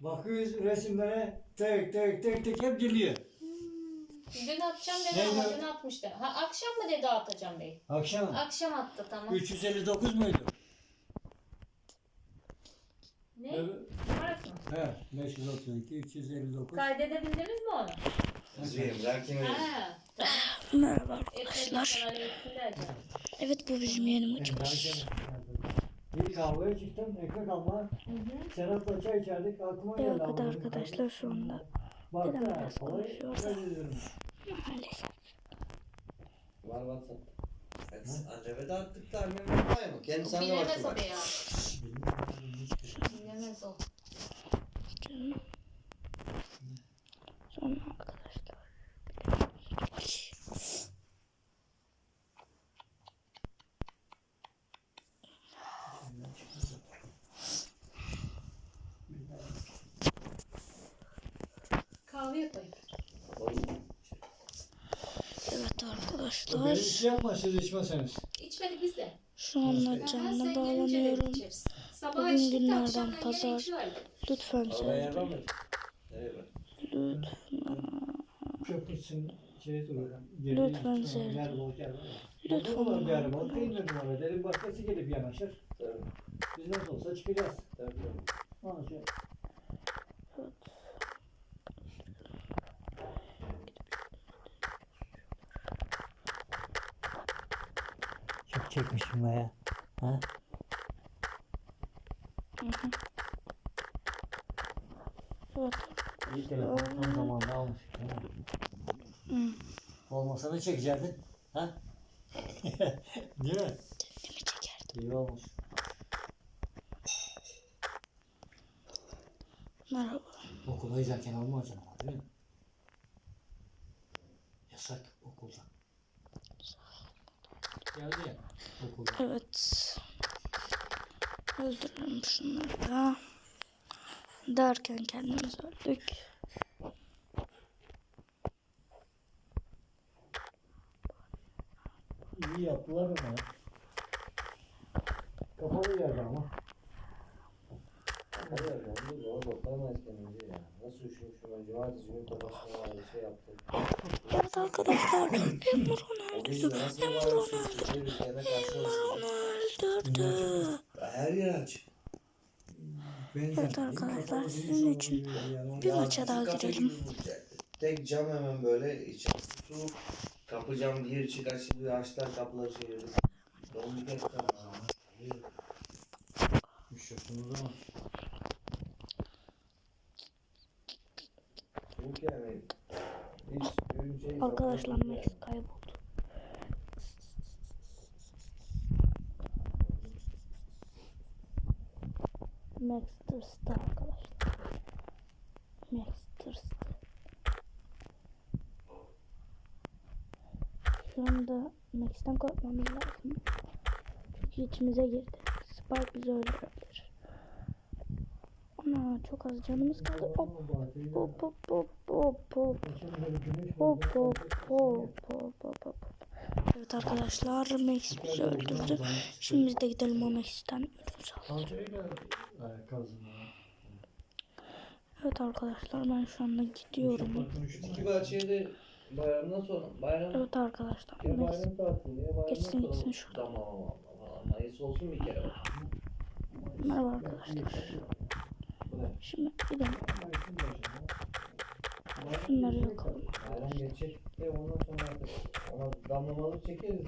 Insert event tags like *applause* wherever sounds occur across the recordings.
Bakıyoruz resimlere tek tek tek tek hep geliyor. Dün atacağım dedi ama dün atmıştı. Ha akşam mı dedi atacağım bey? Akşam Akşam attı tamam. 359 muydu? Ne? Evet. Numarası mı? He 532 359. Kaydedebildiniz mi onu? Üzeyim derken Ha. Merhaba arkadaşlar. Evet bu bizim yeni maçımız. Bir kahveye çıktım ekmek alma. Serhat'la çay içerdik aklıma geldi. arkada ama- arkadaşlar şu anda. Baktı Neden ha, biraz kolay, da? öyle dedim. Maalesef. var WhatsApp. Anca da attık da annem yapmaya mı? Kendi sana Bilemez o bak. be ya. Bilemez o. Canım. Koy. Evet Benim arkadaşlar. şey yapma siz içmeseniz. İçmedik biz de. Şu anda canlı sen bağlanıyorum. Bugün günlerden pazar. Lütfen bak? Lütfen. Köprüsün şey duruyor. Geri Lütfen var. Lütfen numara? Dedim başkası gelip yanaşır. Biz nasıl olsa çıkacağız. Tabii. Onun için çekmişim be. Ha? Evet. İyi telefon son zamanda almış. Hı. Olmasa ne çekecektin? Ha? *laughs* Değil mi? Kendimi çekerdim. İyi olmuş. Merhaba. Okula giderken almayacaksın ama değil mi? Yasak okulda. Geldi ya okulda. Evet. Öldürelim şunları da. Derken kendimiz öldük. İyi yaptılar ama ya. Kapalı yerde ama. Hadi bakalım. Dur ya. Bakalım kendimize ya. Nasıl üşümüşüm ben. Cumartesi günü kafasına vardı şey yaptım. Evet arkadaşlar. *clears throat* Emre O öldürdü. gün de nasıl Emre var? onu öldürdü. olsun. Onu öldürdü. Her yer aç. Evet arkadaşlar sizin için bir maça daha girelim. Tek cam hemen böyle içerisi soğuk. Kapı cam gir çıkar şimdi açlar kapıları çevirdik. Donduk hep Üşüyorsunuz ama. Soğuk yani. Hiç düğün şey Arkadaşlar Max kayboldu. Max tırstı arkadaşlar. Max tırstı. Şu anda Max'ten korkmamız lazım. Çünkü içimize girdi. Spike bizi öldürebilir. Ana çok az canımız kaldı. Hop hop hop hop hop hop. Hop hop hop hop hop hop. Evet arkadaşlar Max bizi öldürdü. Şimdi biz de gidelim o Max'ten ödümüzü alalım. Evet arkadaşlar ben şu anda gidiyorum. İki bahçeye de bayramdan sonra bayram Evet arkadaşlar ya bayram tatilinde ya bayramdan Geçsin gitsin şuradan. Tamam Allah Allah. Olsun bir kere. Merhaba arkadaşlar. Şimdi gidelim. Şunları yakalım. Bayram çekeriz.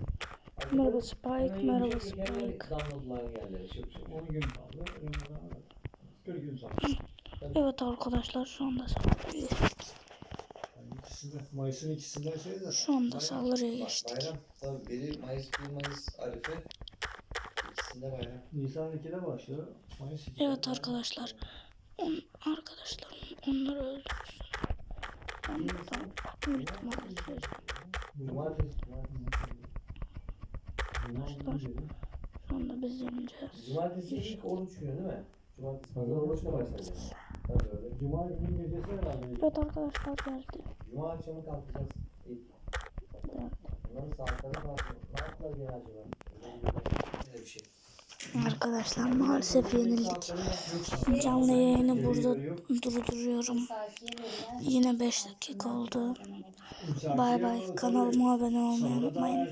Merhaba Spike, merhaba bir Spike. Damladılar yerleri şıp şıp. 10 gün kaldı. Önümüzden 40 gün sonra. Evet arkadaşlar şu anda ikisinde, Mayıs'ın ikisinden şey de. Şu anda saldırıya geçtik. Bayram tabii biri Mayıs 1 Mayıs Arife. İkisinde bayram. Nisan 2'de başlıyor. Mayıs 2'de. Evet arkadaşlar. On, arkadaşlar onları öldürsün. Ben buradan. Cumartesi. Şu anda biz yeneceğiz. Cumartesi ilk oruç günü değil mi? Cumartesi pazar oruçla başlayacak. Tabii öyle. Cuma günü gecesi herhalde. Evet arkadaşlar geldi. Cuma akşamı kalkacağız ilk. geldi. Bunların saatleri kalkıyor. Ne yaptılar gene acaba? Bir şey. Arkadaşlar maalesef yenildik. Canlı yayını burada durduruyorum. Yine 5 dakika oldu. Bay bay. Kanalıma abone olmayı unutmayın.